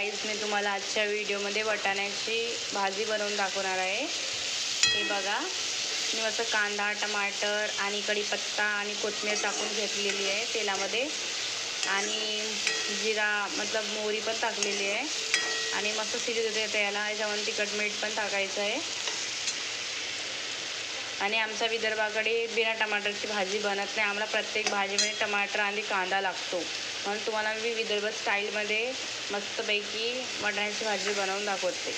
Guys मी तुम्हाला आजच्या व्हिडिओमध्ये वटाण्याची भाजी बनवून दाखवणार आहे. हे बघा. मी मस्त कांदा टमाटर आणि कढीपत्ता आणि कोथिंबीर टाकून घेतलेली आहे तेलामध्ये. आणि जिरा मतलब मोहरी पण टाकलेली आहे. आणि मस्त शिजू देते त्याला. याच्यामध्ये तिखट मीठ पण टाकायचं आहे. आणि आमच्या विदर्भाकडे बिना टमाटरची भाजी बनत नाही. आम्हाला प्रत्येक भाजीमध्ये टमाटर आणि कांदा लागतो. म्हणून तुम्हाला मी विदर्भ स्टाईलमध्ये मस्तपैकी वाटाण्याची भाजी बनवून दाखवते.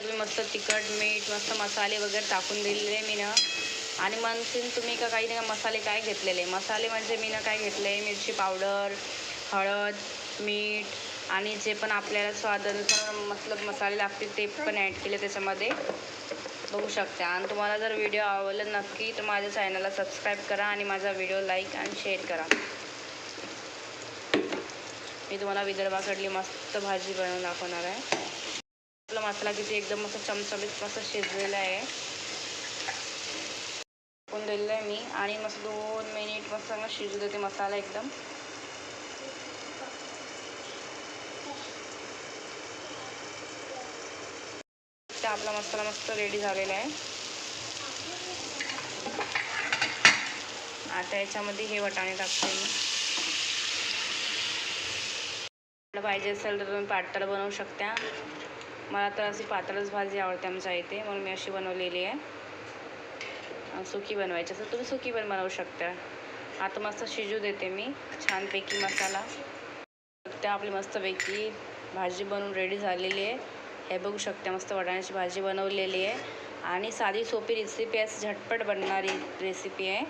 तुम्ही मस्त तिखट मीठ मस्त मसाले वगैरे टाकून दिलेले मी ना आणि म्हणतील तुम्ही का काही नाही का मसाले काय घेतलेले? मसाले म्हणजे मी ना काय घेतले? मिरची पावडर हळद मीठ आणि जे पण आपल्याला स्वादानुसार मतलब मसाले लागतील ते पण ॲड केले त्याच्यामध्ये. बघू शकता. आणि तुम्हाला जर व्हिडिओ आवडला नक्की तर माझ्या चॅनलला सबस्क्राईब करा आणि माझा व्हिडिओ लाईक आणि शेअर करा. मी तुम्हाला विदर्भाकडली मस्त भाजी बनवून दाखवणार आहे. आपला मसाला किती एकदम मस्त चमचमीत मस्त शिजलेला आहे. टाकून दिलेलं आहे मी. आणि मस्त दोन मिनिट मस्त चांगला शिजू देते मसाला एकदम. इथे आपला मसाला मस्त रेडी झालेला आहे. आता याच्यामध्ये हे वटाणे टाकते मी. पाहिजे असेल तर तुम्ही पातळ बनवू शकता. मला तर अशी पातळच भाजी आवडते आमच्या इथे म्हणून मी अशी बनवलेली आहे. सुकी बनवायची असेल तुम्ही सुकी पण बनवू शकता. आता मस्त शिजू देते मी छानपैकी मसाला. त्या आपली मस्तपैकी भाजी बनवून रेडी झालेली आहे. हे बघू शकते मस्त वटाण्याची भाजी बनवलेली आहे. आणि साधी सोपी रेसिपी आहे झटपट बनणारी रेसिपी आहे.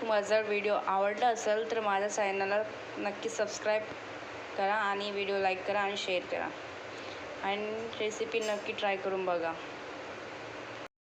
तुम्हाला जर व्हिडिओ आवडला असेल तर माझ्या चॅनलला नक्की सबस्क्राईब करा आणि व्हिडिओ लाईक करा आणि शेअर करा. आणि रेसिपी नक्की ट्राय करून बघा.